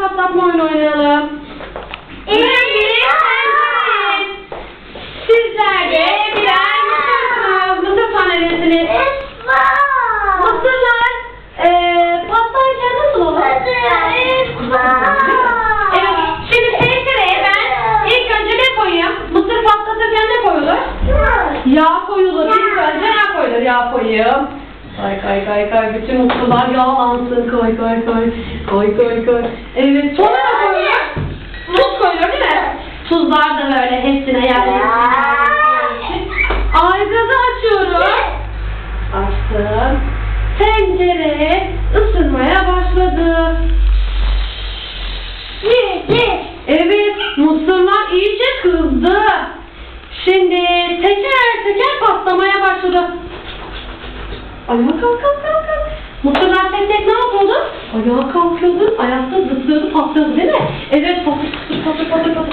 patlatma oyunu oynayalım. Sevgili öğrenciler, Sizler de birer mısırsınız. Mısır tanelisiniz. Mısırlar eee patlarken nasıl olur? Evet, şimdi tencereye ben ilk önce ne koyayım? Mısır patlatırken ne koyulur? Yağ koyulur. İlk önce yağ koyulur. Yağ koyayım. Kay kay kay kay. Bütün mısırlar yağlansın. Koy koy koy. Koy koy koy. Evet. Sonra ne koyulur? Tuz koyulur değil mi? Tuzlar da böyle hepsine yerleştirilmiş. Aygazı açıyorum. Açtım. Tencere ısınmaya başladı. Evet, mısırlar iyice kızdı. Şimdi teker teker patlamaya başladı. Ayağa kalk kalk kalk kalk. Mısırlar tek tek ne yapıyordu? Ayağa kalkıyordu, ayakta zıplıyordu, patlıyordu değil mi? Evet, patır patır patır patır patır.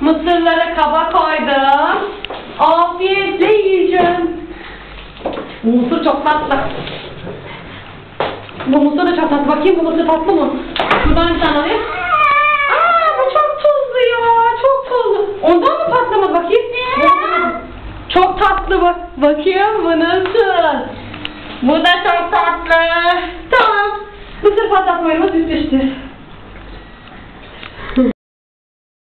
Mısırları kaba koydum. Afiyetle yiyeceğim. Bu mısır çok tatlı. Bu mısır da çok tatlı. Bakayım bu mısır tatlı mı? Şuradan bir tane alayım. Aa bu çok tuzlu ya. Çok tuzlu. Ondan mı patlamadı bakayım? Çok tatlı bak. Bakayım bu nasıl? Bu da çok tatlı. Tamam. Mısır patlatma oyunumuz bitmiştir.